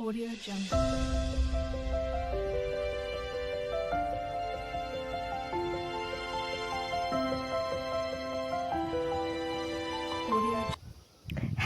Audio Jungle.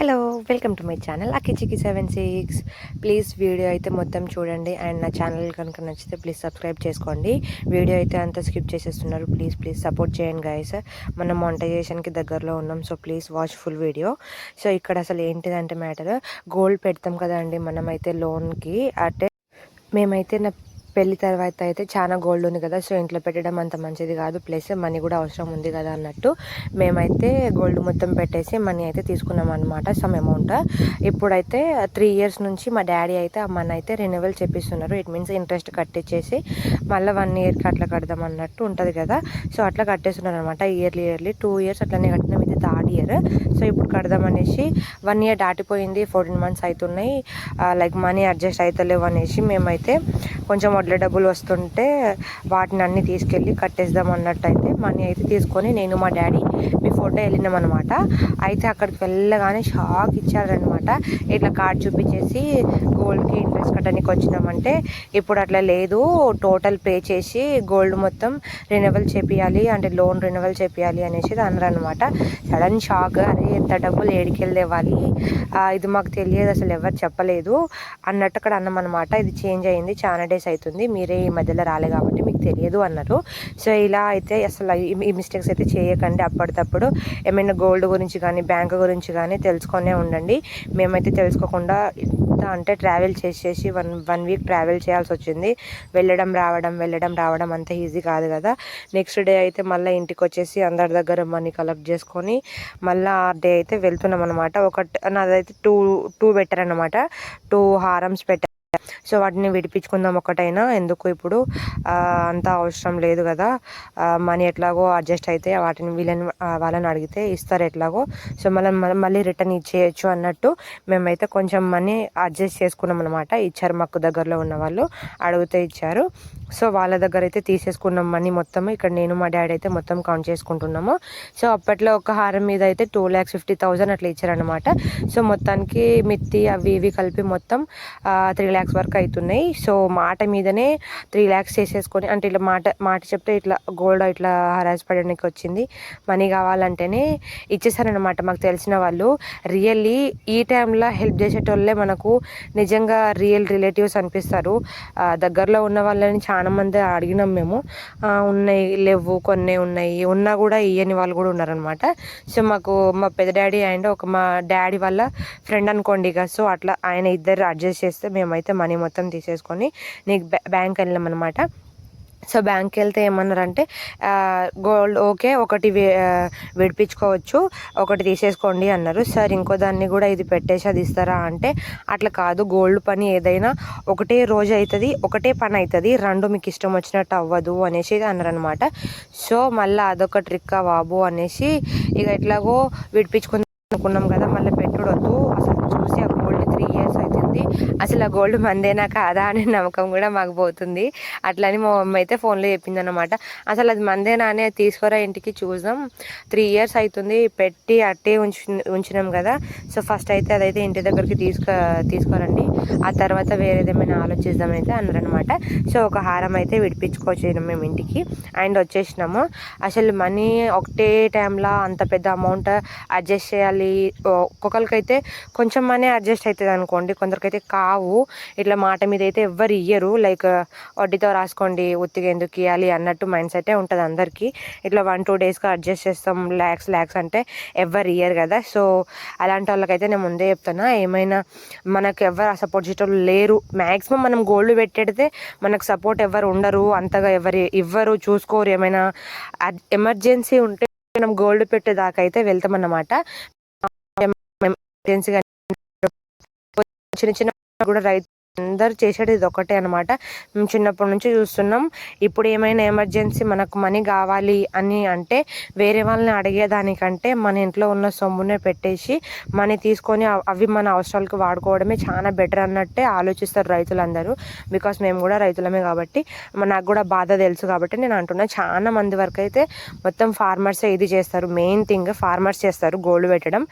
Hello welcome to my channel అకిచికి seven six please video అయితే మొత్తం చూడండి. And నా ఛానల్ కనుక నచ్చితే ప్లీజ్ సబ్స్క్రైబ్ చేసుకోండి. వీడియో అయితే అంతా స్కిప్ చేసేస్తున్నారు. ప్లీజ్ ప్లీజ్ సపోర్ట్ చేయండి గాయస్ మనం మానిటైజేషన్కి దగ్గరలో ఉన్నాం so please watch full video so ఇక్కడ అసలు ఏంటిదంటే మ్యాటర్ గోల్డ్ పెడతాం కదండి మనమైతే లోన్కి అంటే మేమైతే నా పెళ్ళి తర్వాత అయితే చాలా గోల్డ్ ఉంది కదా సో ఇంట్లో పెట్టడం అంత మంచిది కాదు. ప్లస్ మనీ కూడా అవసరం ఉంది కదా అన్నట్టు. మేమైతే గోల్డ్ మొత్తం పెట్టేసి మనీ అయితే తీసుకున్నాం అనమాట సమ్ అమౌంట్ ఇప్పుడైతే త్రీ ఇయర్స్ నుంచి మా డాడీ అయితే ఆ మనీ అయితే రెన్యువల్ చేపిస్తున్నారు ఇట్ మీన్స్ ఇంట్రెస్ట్ కట్టించేసి మళ్ళీ వన్ ఇయర్కి అట్లా కడదాం అన్నట్టు ఉంటుంది కదా. సో అట్లా కట్టేస్తున్నారు అనమాట ఇయర్లీ ఇయర్లీ టూ ఇయర్స్ అట్లనే కట్టినాం. ఇది థర్డ్ ఇయర్ సో ఇప్పుడు కడదాం అనేసి వన్ ఇయర్ దాటిపోయింది. ఫోర్టీన్ మంత్స్ అవుతున్నాయి లైక్ మనీ అడ్జస్ట్ అవుతలేవు అనేసి మేమైతే కొంచెం వడ్ల డబ్బులు వస్తుంటే వాటిని అన్ని తీసుకెళ్ళి కట్టేద్దాం అన్నట్టు అయితే మనీ అయితే తీసుకొని నేను మా డాడీ బిఫోర్ డే వెళ్ళినాం అనమాట అయితే అక్కడికి వెళ్ళగానే షాక్ ఇచ్చారనమాట ఇట్లా కార్డ్ చూపించేసి గోల్డ్కి ఇంట్రెస్ట్ కట్టడానికి వచ్చినామంటే ఇప్పుడు అట్లా లేదు. టోటల్ పే చేసి గోల్డ్ మొత్తం రెన్యువల్ చేపియాలి అంటే లోన్ రెన్యువల్ చేపియాలి అనేసి అన్నారు అనమాట సడన్ షాక్ అరే ఎంత డబ్బులు ఏడికెళ్ళేవాలి ఇది మాకు తెలియదు అసలు ఎవరు చెప్పలేదు అన్నట్టు అక్కడ అన్నాం అనమాట ఇది చేంజ్ అయింది చాలా డేస్ అవుతుంది మీరే ఈ మధ్యలో రాలే కాబట్టి మీకు తెలియదు అన్నారు. సో ఇలా అయితే అసలు ఈ మిస్టేక్స్ అయితే చేయకండి అప్పటికప్పుడు ఏమైనా గోల్డ్ గురించి కానీ బ్యాంక్ గురించి కానీ తెలుసుకొనే ఉండండి. మేమైతే తెలుసుకోకుండా ఇంత అంటే ట్రావెల్ చేసేసి వన్ వన్ వీక్ ట్రావెల్ చేయాల్సి వచ్చింది. వెళ్ళడం రావడం వెళ్ళడం రావడం అంత ఈజీ కాదు కదా. నెక్స్ట్ డే అయితే మళ్ళీ ఇంటికి వచ్చేసి అందరి దగ్గర మనీ కలెక్ట్ చేసుకొని మళ్ళీ ఆ డే అయితే వెళ్తున్నాం అనమాట ఒక నాదైతే టూ టూ పెట్టారనమాట టూ హారమ్స్ పెట్టారు. సో వాటిని విడిపించుకుందాం ఒకటైనా ఎందుకు ఇప్పుడు? అంత అవసరం లేదు కదా. మనీ ఎట్లాగో అడ్జస్ట్ అయితే వాటిని వీళ్ళని వాళ్ళని అడిగితే ఇస్తారు ఎట్లాగో. సో మళ్ళీ మళ్ళీ రిటర్న్ ఇచ్చేయచ్చు అన్నట్టు మేమైతే కొంచెం మనీ అడ్జస్ట్ చేసుకున్నాం అనమాట ఇచ్చారు మాకు దగ్గరలో ఉన్న వాళ్ళు అడిగితే ఇచ్చారు. సో వాళ్ళ దగ్గర అయితే తీసేసుకున్నాం మనీ మొత్తం. ఇక్కడ నేను మా డాడీ అయితే మొత్తం కౌంట్ చేసుకుంటున్నాము. సో అప్పట్లో ఒక హారం మీద అయితే టూ ల్యాక్స్ ఫిఫ్టీ థౌజండ్ అట్లా ఇచ్చారనమాట సో మొత్తానికి మిత్తి అవి ఇవి కలిపి మొత్తం త్రీ ల్యాక్స్ వరకు అవుతున్నాయి. సో మాట మీదనే త్రీ ల్యాక్స్ చేసేసుకొని అంటే ఇట్లా మాట మాట చెప్తే ఇట్లా గోల్డ్ ఇట్లా హరాజ్ పడడానికి వచ్చింది. మనీ కావాలంటేనే ఇచ్చేసారనమాట మాకు తెలిసిన వాళ్ళు. రియల్లీ ఈ టైంలో హెల్ప్ చేసేటోళ్ళే మనకు నిజంగా రియల్ రిలేటివ్స్ అనిపిస్తారు. దగ్గరలో ఉన్న వాళ్ళని చాలామంది అడిగినాం మేము. ఉన్నాయి లేవు కొన్ని ఉన్నాయి ఉన్నా కూడా ఇయ్యని వాళ్ళు కూడా ఉన్నారనమాట సో మాకు మా పెద్ద డాడీ అండ్ ఒక మా డాడీ వాళ్ళ ఫ్రెండ్ అనుకోండి ఇక. సో అట్లా ఆయన ఇద్దరు అడ్జస్ట్ చేస్తే మేమైతే మనీ మొత్తం మొత్తం తీసేసుకొని నీకు బ్యాంక్ వెళ్ళామన్నమాట. అనమాట సో బ్యాంక్కి వెళ్తే ఏమన్నారంటే గోల్డ్ ఓకే ఒకటి విడిపించుకోవచ్చు ఒకటి తీసేసుకోండి అన్నారు. సార్ ఇంకో దాన్ని కూడా ఇది పెట్టేసి అది ఇస్తారా అంటే అట్లా కాదు. గోల్డ్ పని ఏదైనా ఒకటే రోజు అవుతుంది ఒకటే పని అవుతుంది రెండు మీకు ఇష్టం వచ్చినట్టు అవ్వదు అనేసి అన్నారనమాట సో మళ్ళీ అదొక ట్రిక్ బాబు అనేసి ఇక ఎట్లాగో విడిపించుకుందాం అనుకున్నాం కదా మళ్ళీ పెట్టుడొద్దు. అసలు చూసి ఆ అసలు ఆ గోల్డ్ మందేనా కాదా అనే నమ్మకం కూడా మాకు పోతుంది. అట్లని మా మమ్మీ అయితే ఫోన్లో చెప్పింది అనమాట అసలు అది మందేనా అనే తీసుకురా ఇంటికి చూద్దాం. త్రీ ఇయర్స్ అవుతుంది పెట్టి అట్టే ఉంచి ఉంచినాం కదా. సో ఫస్ట్ అయితే అదైతే ఇంటి దగ్గరికి తీసుకు తీసుకురండి. ఆ తర్వాత వేరేదేమైనా ఆలోచిద్దామైతే ఆలోచిద్దాం అయితే అన్నారనమాట సో ఒక హారం అయితే విడిపించుకోవచ్చు మేము ఇంటికి. అండ్ వచ్చేసినాము. అసలు మనీ ఒకటే టైంలో అంత పెద్ద అమౌంట్ అడ్జస్ట్ చేయాలి. ఒక్కొక్కరికైతే కొంచెం మనీ అడ్జస్ట్ అవుతుంది అనుకోండి కొందరు అయితే కావు ఇట్లా మాట మీద అయితే ఎవ్వరు ఇయ్యరు. లైక్ వడ్డీతో రాసుకోండి ఉత్తిగా ఎందుకు ఇవ్వాలి అన్నట్టు మైండ్ సెటే ఉంటుంది అందరికీ. ఇట్లా వన్ టూ డేస్కి అడ్జస్ట్ చేస్తాం ల్యాక్స్ ల్యాక్స్ అంటే ఎవ్వరు ఇయ్యరు కదా. సో అలాంటి వాళ్ళకైతే నేను ముందే చెప్తున్నా ఏమైనా మనకు ఎవరు సపోర్ట్ చేసేటోళ్ళు లేరు. మ్యాక్సిమం మనం గోల్డ్ పెట్టేడితే మనకు సపోర్ట్ ఎవరు ఉండరు అంతగా ఎవరు ఇవ్వరు చూసుకోరు. ఏమైనా ఎమర్జెన్సీ ఉంటే మనం గోల్డ్ పెట్టేదాకా అయితే వెళ్తాం అన్నమాట ఎమర్జెన్సీగా చిన్న చిన్న కూడా రైతు అందరు చేసేది ఇది ఒకటే అనమాట మేము చిన్నప్పటి నుంచి చూస్తున్నాం. ఇప్పుడు ఏమైనా ఎమర్జెన్సీ మనకు మనీ కావాలి అని అంటే వేరే వాళ్ళని అడిగేదానికంటే మన ఇంట్లో ఉన్న సొమ్మునే పెట్టేసి మనీ తీసుకొని అవి మన అవసరాలకు వాడుకోవడమే చాలా బెటర్ అన్నట్టే ఆలోచిస్తారు రైతులందరూ. బికాస్ మేము కూడా రైతులమే కాబట్టి నాకు కూడా బాధ తెలుసు కాబట్టి నేను అంటున్నా చాలా మంది వరకు అయితే మొత్తం ఫార్మర్సే ఇది చేస్తారు. మెయిన్ థింగ్ ఫార్మర్స్ చేస్తారు గోల్డ్ పెట్టడం.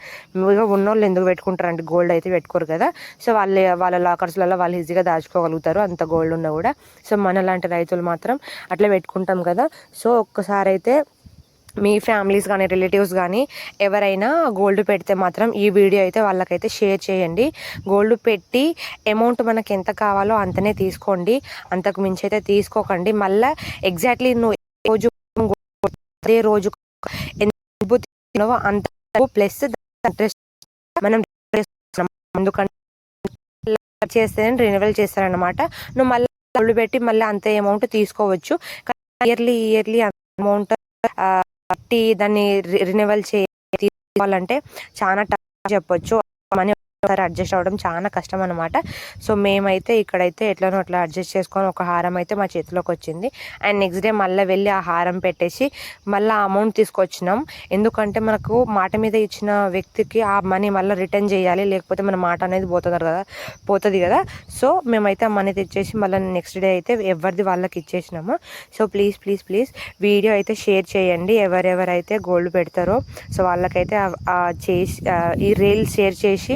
ఇక ఉన్నోళ్ళు ఎందుకు పెట్టుకుంటారంటే గోల్డ్ అయితే పెట్టుకోరు కదా. సో వాళ్ళ వాళ్ళ లాకర్స్లలో వాళ్ళు ఈజీగా దాచుకోగలుగుతారు. అంత గోల్డ్ ఉన్నా కూడా. సో మన లాంటి రైతులు మాత్రం అట్లా పెట్టుకుంటాం కదా. సో ఒక్కసారి అయితే మీ ఫ్యామిలీస్ కానీ రిలేటివ్స్ కానీ ఎవరైనా గోల్డ్ పెడితే మాత్రం ఈ వీడియో అయితే వాళ్ళకైతే షేర్ చేయండి. గోల్డ్ పెట్టి అమౌంట్ మనకి ఎంత కావాలో అంతనే తీసుకోండి. అంతకు మించి అయితే తీసుకోకండి. మళ్ళీ ఎగ్జాక్ట్లీ నువ్వు రోజు అదే రోజు ఎంత అంత ప్లస్ ఇంట్రెస్ట్ మనం ఎందుకంటే చేస్తే రెన్యువల్ చేస్తారనమాట నువ్వు మళ్ళీ గోల్డ్ పెట్టి మళ్ళీ అంత అమౌంట్ తీసుకోవచ్చు. ఇయర్లీ ఇయర్లీ అమౌంట్ దాన్ని రినివల్ చేయాలంటే చాలా టఫ్ చెప్పొచ్చు. మనీ ఒకసారి అడ్జస్ట్ అవ్వడం చాలా కష్టం అనమాట సో మేమైతే ఇక్కడైతే ఎట్లనో అట్లా అడ్జస్ట్ చేసుకొని ఒక హారం అయితే మా చేతిలోకి వచ్చింది. అండ్ నెక్స్ట్ డే మళ్ళీ వెళ్ళి ఆ హారం పెట్టేసి మళ్ళీ ఆ అమౌంట్ తీసుకొచ్చినాం. ఎందుకంటే మనకు మాట మీద ఇచ్చిన వ్యక్తికి ఆ మనీ మళ్ళీ రిటర్న్ చేయాలి లేకపోతే మన మాట అనేది పోతుంది కదా పోతుంది కదా. సో మేమైతే ఆ మనీ తెచ్చేసి మళ్ళీ నెక్స్ట్ డే అయితే ఎవరిది వాళ్ళకి ఇచ్చేసినాము. So please please please video అయితే షేర్ చేయండి. ఎవరెవరైతే గోల్డ్ పెడతారో సో వాళ్ళకైతే చేసి ఈ రీల్ షేర్ చేసి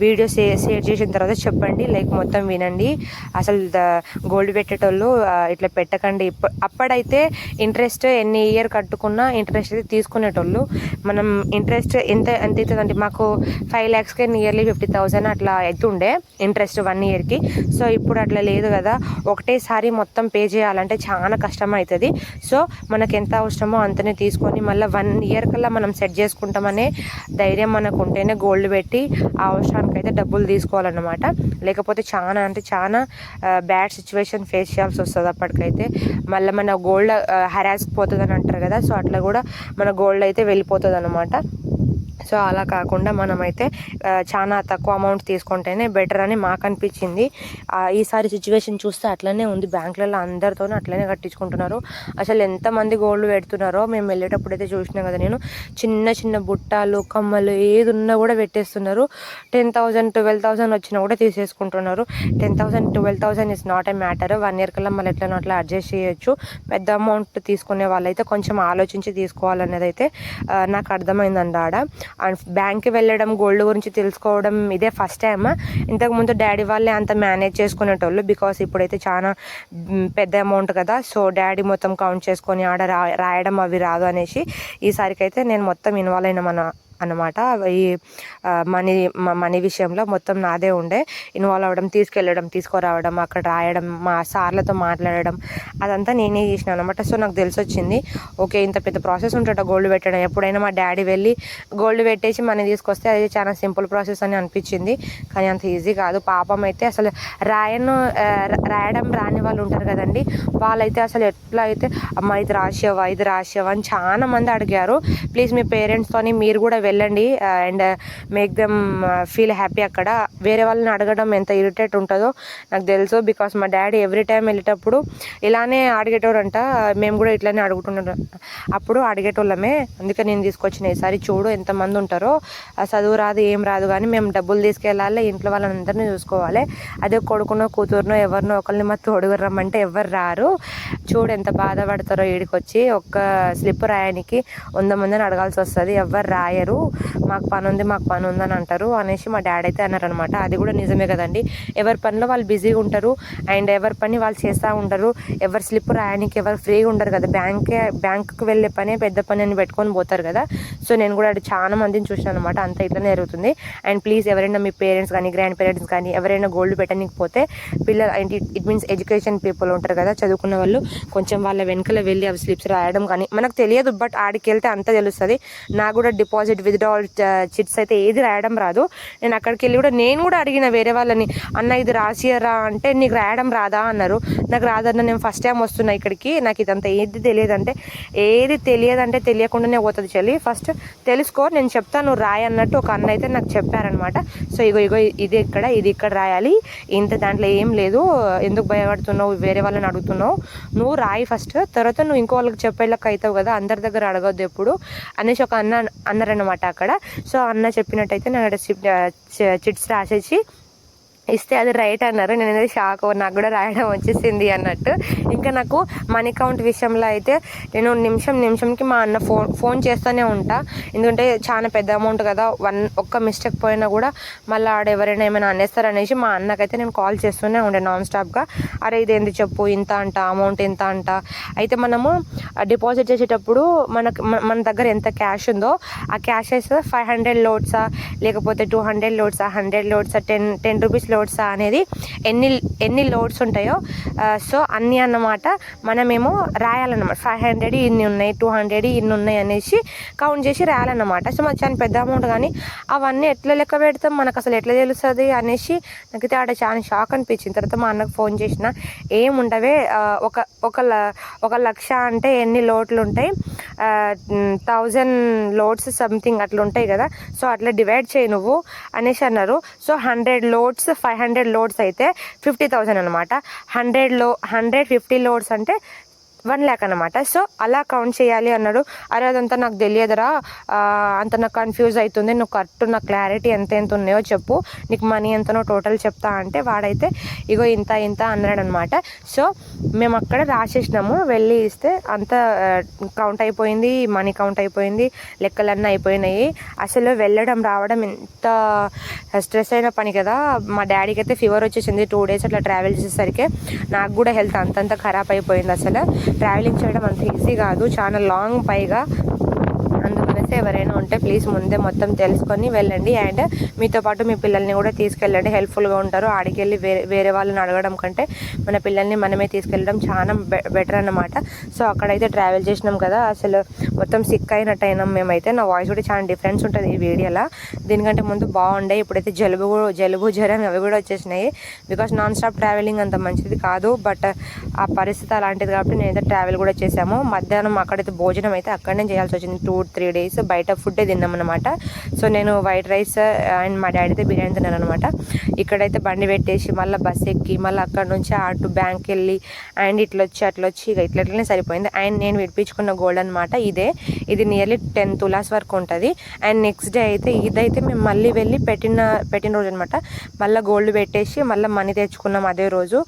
వీడియో షేర్ షేర్ చేసిన తర్వాత చెప్పండి లైక్ మొత్తం వినండి. అసలు ద- గోల్డ్ పెట్టేటోళ్ళు ఇట్లా పెట్టకండి. అప్పుడైతే ఇంట్రెస్ట్ ఎన్ని ఇయర్ కట్టుకున్నా ఇంట్రెస్ట్ అయితే తీసుకునేటోళ్ళు. మనం ఇంట్రెస్ట్ ఎంత ఎంత అవుతుందండి మాకు ఫైవ్ ల్యాక్స్కి నియర్లీ ఫిఫ్టీ థౌసండ్ అట్లా అవుతుండే ఇంట్రెస్ట్ వన్ ఇయర్కి సో ఇప్పుడు అట్లా లేదు కదా. ఒకటేసారి మొత్తం పే చేయాలంటే చాలా కష్టం అవుతుంది సో మనకు ఎంత అవసరమో అంతనే తీసుకొని మళ్ళీ వన్ ఇయర్ కల్లా మనం సెట్ చేసుకుంటామనే ధైర్యం మనకు ఉంటేనే గోల్డ్ పెట్టి ఆ అయితే డబ్బులు తీసుకోవాలన్నమాట. లేకపోతే చాలా అంటే చాలా బ్యాడ్ సిచ్యువేషన్ ఫేస్ చేయాల్సి వస్తుంది అప్పటికైతే. మళ్ళీ మన గోల్డ్ హెరాస్ పోతుంది అని అంటారు కదా సో అట్లా కూడా మన గోల్డ్ అయితే వెళ్ళిపోతుంది అనమాట సో అలా కాకుండా మనమైతే చాలా తక్కువ అమౌంట్ తీసుకుంటేనే బెటర్ అని మాకు అనిపించింది ఈసారి సిచ్యువేషన్ చూస్తే అట్లనే ఉంది. బ్యాంకులలో అందరితోనూ అట్లనే కట్టించుకుంటున్నారు. అసలు ఎంతమంది గోల్డ్ పెడుతున్నారో మేము వెళ్ళేటప్పుడు అయితే చూసినాం కదా నేను. చిన్న చిన్న బుట్టాలు కమ్మలు ఏది ఉన్నా కూడా పెట్టేస్తున్నారు. టెన్ థౌసండ్ ట్వెల్వ్ థౌసండ్ వచ్చినా కూడా తీసేసుకుంటున్నారు. Ten thousand twelve thousand is not a matter one year కల్లా మళ్ళీ ఎట్లనో అట్లా అడ్జస్ట్ చేయొచ్చు. పెద్ద అమౌంట్ తీసుకునే వాళ్ళైతే కొంచెం ఆలోచించి తీసుకోవాలనేది అయితే నాకు అర్థమైందండి ఆడ. అండ్ బ్యాంక్కి వెళ్ళడం గోల్డ్ గురించి తెలుసుకోవడం ఇదే ఫస్ట్ టైం ఇంతకుముందు డాడీ వాళ్ళే అంత మేనేజ్ చేసుకునేటోళ్ళు బికాస్ ఇప్పుడైతే చాలా పెద్ద అమౌంట్ కదా. సో డాడీ మొత్తం కౌంట్ చేసుకొని ఆడ రా రాయడం అవి రాదు అనేసి ఈసారికైతే నేను మొత్తం ఇన్వాల్వ్ అయిన మన అన్నమాట. ఈ మనీ మనీ విషయంలో మొత్తం నాదే ఉండే. ఇన్వాల్వ్ అవ్వడం తీసుకెళ్ళడం తీసుకురావడం అక్కడ రాయడం మా సార్లతో మాట్లాడడం అదంతా నేనే చేసిన అనమాట సో నాకు తెలిసి వచ్చింది ఓకే ఇంత పెద్ద ప్రాసెస్ ఉంటుంట గోల్డ్ పెట్టడం? ఎప్పుడైనా మా డాడీ వెళ్ళి గోల్డ్ పెట్టేసి మనీ తీసుకొస్తే అది చాలా సింపుల్ ప్రాసెస్ అని అనిపించింది. కానీ అంత ఈజీ కాదు. పాపం అయితే అసలు రాయను రాయడం రాని వాళ్ళు ఉంటారు కదండి. వాళ్ళైతే అసలు ఎట్లా అయితే అమ్మ ఇది రాసేవా ఇది రాసేవా అని చాలా మంది అడిగారు. ప్లీజ్ మీ పేరెంట్స్తోని మీరు కూడా వెళ్ళండి. And make them feel happy అక్కడ. వేరే వాళ్ళని అడగడం ఎంత ఇరిటేట్ ఉంటుందో నాకు తెలుసు. బికాస్ మా డాడీ ఎవ్రీ టైం వెళ్ళేటప్పుడు ఇలానే అడిగేటోరంట మేము కూడా ఇట్లానే అడుగుతున్నాం అప్పుడు అడిగేటోళ్ళమే. అందుకే నేను తీసుకొచ్చిన ఈసారి చూడు ఎంతమంది ఉంటారో. చదువు రాదు ఏం రాదు కానీ మేము డబ్బులు తీసుకెళ్ళాలి ఇంట్లో వాళ్ళందరినీ చూసుకోవాలి. అదే కొడుకునో కూతురునో ఎవరినో ఒకరిని మా తోడుగా రమ్మంటే ఎవరు రారు. చూడు ఎంత బాధపడతారో ఈడికొచ్చి. ఒక్క స్లిప్ రాయడానికి వంద మందిని అడగాల్సి వస్తుంది. ఎవరు రాయరు. మాకు పని ఉంది మాకు పని ఉందని అంటారు అనేసి మా డాడీ అయితే అన్నారనమాట అది కూడా నిజమే కదండి. ఎవరి పనిలో వాళ్ళు బిజీగా ఉంటారు అండ్ ఎవరి పని వాళ్ళు చేస్తూ ఉంటారు. ఎవరు స్లిప్ రాయడానికి ఎవరు ఫ్రీగా ఉండరు కదా. బ్యాంకే బ్యాంకుకి వెళ్ళే పనే పెద్ద పని అని పెట్టుకొని పోతారు కదా. సో నేను కూడా అది చాలా మందిని చూసాను అనమాట అంత ఇట్లనే జరుగుతుంది. అండ్ ప్లీజ్ ఎవరైనా మీ పేరెంట్స్ కానీ గ్రాండ్ పేరెంట్స్ కానీ ఎవరైనా గోల్డ్ పెట్టడానికి పోతే పిల్లలు అంటే ఇట్ మీన్స్ ఎడ్యుకేషన్ పీపుల్ ఉంటారు కదా. చదువుకున్న వాళ్ళు కొంచెం వాళ్ళ వెనకల వెళ్ళి అవి స్లిప్స్ రాయడం కానీ మనకు తెలియదు బట్ ఆడికి వెళ్తే అంత తెలుస్తుంది. నాకు కూడా డిపాజిట్ విత్డ్రాల్ చిట్స్ uh, అయితే ఏది రాయడం రాదు. నేను అక్కడికి వెళ్ళి కూడా నేను కూడా అడిగిన వేరే వాళ్ళని అన్న ఇది రాసియరా అంటే నీకు రాయడం రాదా? అన్నారు. నాకు రాదన్న నేను ఫస్ట్ టైం వస్తున్నా ఇక్కడికి. నాకు ఇదంతా ఏది తెలియదు అంటే ఏది తెలియదంటే తెలియకుండానే పోతుంది చెల్లి. ఫస్ట్ తెలుసుకో నేను చెప్తాను నువ్వు రాయి అన్నట్టు ఒక అన్న అయితే నాకు చెప్పారనమాట సో ఇగో ఇగో ఇది ఇక్కడ ఇది ఇక్కడ రాయాలి. ఇంత దాంట్లో ఏం లేదు. ఎందుకు భయపడుతున్నావు? వేరే వాళ్ళని అడుగుతున్నావు. నువ్వు రాయి ఫస్ట్ తర్వాత నువ్వు ఇంకో వాళ్ళకి చెప్పేళ్ళకి అవుతావు కదా అందరి దగ్గర అడగొద్దు ఎప్పుడు అనేసి ఒక అన్న అన్నారనమాట అక్కడ. సో అన్న చెప్పినట్టయితే నేను చిట్స్ రాసేసి ఇస్తే అది రైట్ అన్నారు. నేను అనేది షాక్ నాకు కూడా రాయడం వచ్చేసింది అన్నట్టు. ఇంకా నాకు మనీ కౌంట్ విషయంలో అయితే నేను నిమిషం నిమిషంకి మా అన్న ఫోన్ ఫోన్ చేస్తూనే ఉంటా. ఎందుకంటే చాలా పెద్ద అమౌంట్ కదా. వన్ ఒక్క మిస్టేక్ పోయినా కూడా మళ్ళీ ఆడ ఎవరైనా ఏమైనా అనేస్తారు అనేసి మా అన్నకైతే నేను కాల్ చేస్తూనే ఉండే నాన్ స్టాప్గా అరే ఇదేంది చెప్పు? ఇంత అంట అమౌంట్ ఇంత అంట. అయితే మనము డిపాజిట్ చేసేటప్పుడు మనకు మన- మన దగ్గర ఎంత క్యాష్ ఉందో ఆ క్యాష్ అయితే ఫైవ్ హండ్రెడ్ లోడ్సా లేకపోతే టూ హండ్రెడ్ లోడ్సా హండ్రెడ్ లోడ్సా టెన్ టెన్ రూపీస్ లోడ్సా అనేది ఎన్ని ఎన్ని లోడ్స్ ఉంటాయో సో అన్నీ అన్నమాట మనమేమో రాయాలన్నమాట. ఫైవ్ హండ్రెడ్ ఇన్ని ఉన్నాయి టూ హండ్రెడ్ ఇన్ని ఉన్నాయి అనేసి కౌంట్ చేసి రాయాలన్నమాట. సో మాకు చాలా పెద్ద అమౌంట్ కానీ అవన్నీ ఎట్లా లెక్క పెడతాం మనకు అసలు ఎట్లా తెలుస్తుంది అనేసి నాకైతే ఆడ చాలా షాక్ అనిపించింది. తర్వాత మా అన్నకు ఫోన్ చేసిన ఏముండవే ఒక ఒక ల- ఒక లక్ష అంటే ఎన్ని లోట్లు ఉంటాయి? థౌజండ్ లోడ్స్ సంథింగ్ అట్లా ఉంటాయి కదా సో అట్లా డివైడ్ చేయి నువ్వు అనేసి అన్నారు. So hundred loads five hundred loads అయితే ఫిఫ్టీ థౌజండ్ అనమాట హండ్రెడ్లో హండ్రెడ్ ఫిఫ్టీ లోడ్స్ అంటే వన్ ల్యాక్ అనమాట సో అలా కౌంట్ చేయాలి అన్నాడు. అరే అదంతా నాకు తెలియదురా. అంత నాకు కన్ఫ్యూజ్ అవుతుంది నువ్వు కరెక్ట్ నా క్లారిటీ ఎంత ఎంత ఉన్నాయో చెప్పు. నీకు మనీ ఎంతనో టోటల్ చెప్తా అంటే వాడైతే ఇగో ఇంత ఇంత అన్నాడు అనమాట సో మేము అక్కడ రాసేసినాము. వెళ్ళి ఇస్తే అంత కౌంట్ అయిపోయింది. మనీ కౌంట్ అయిపోయింది. లెక్కలన్నీ అయిపోయినాయి. అసలు వెళ్ళడం రావడం ఎంత స్ట్రెస్ అయిన పని కదా. మా డాడీకి అయితే ఫీవర్ వచ్చేసింది. టూ డేస్ అట్లా ట్రావెల్ చేసేసరికి. నాకు కూడా హెల్త్ అంతంత ఖరాబ్ అయిపోయింది అసలు. ట్రావెలింగ్ చేయడం అంత ఈజీ కాదు. చాలా లాంగ్ పైగా అందుకనేసి ఎవరైనా ఉంటే ప్లీజ్ ముందే మొత్తం తెలుసుకొని వెళ్ళండి. అండ్ మీతో పాటు మీ పిల్లల్ని కూడా తీసుకెళ్ళండి. హెల్ప్ఫుల్గా ఉంటారు. ఆడికి వెళ్ళి వేరే వేరే వాళ్ళని అడగడం కంటే మన పిల్లల్ని మనమే తీసుకెళ్ళడం చాలా బెటర్ అన్నమాట. సో అక్కడైతే ట్రావెల్ చేసినాం కదా. అసలు మొత్తం సిక్ అయినట్టు అయినాం మేమైతే. నా వాయిస్ కూడా చాలా డిఫరెన్స్ ఉంటుంది ఈ వీడియోలో. దీనికంటే ముందు బాగుండే. ఇప్పుడైతే జలుబు జలుబు జ్వరం అవి కూడా వచ్చేసినాయి. బికాస్ నాన్ స్టాప్ ట్రావెలింగ్ అంత మంచిది కాదు. బట్ ఆ పరిస్థితి అలాంటిది కాబట్టి నేనైతే ట్రావెల్ కూడా చేశాము. మధ్యాహ్నం అక్కడైతే భోజనం అయితే అక్కడనే చేయాల్సి వచ్చింది. టూ త్రీ డేస్ బయట ఫుడ్ తిన్నాం అనమాట సో నేను వైట్ రైస్ అండ్ మా డాడీ అయితే బిర్యానీ తిన్నాను అనమాట ఇక్కడైతే బండి పెట్టేసి మళ్ళీ బస్ ఎక్కి మళ్ళీ అక్కడ నుంచి అటు బ్యాంక్ వెళ్ళి అండ్ ఇట్లా వచ్చి అట్లా వచ్చి ఇక ఇట్లా ఇట్లనే సరిపోయింది. అండ్ నేను విడిపించుకున్న గోల్డ్ అనమాట ఇదే. ఇది నియర్లీ టెన్ తులాస్ వరకు ఉంటుంది. అండ్ నెక్స్ట్ డే అయితే ఇదైతే మేము మళ్ళీ వెళ్ళి పెట్టిన పెట్టిన రోజు అనమాట మళ్ళీ గోల్డ్ పెట్టేసి మళ్ళీ మనీ తెచ్చుకున్నాం అదే రోజు.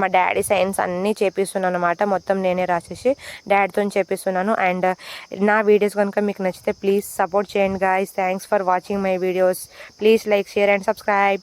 మా డాడీ సైన్స్ అన్నీ చేపిస్తున్నాను అనమాట మొత్తం నేనే రాసేసి డాడీతో చేపిస్తున్నాను. అండ్ నా వీడియోస్ కనుక మీకు నచ్చితే please support chain guys. Thanks for watching my videos. Please like share and subscribe.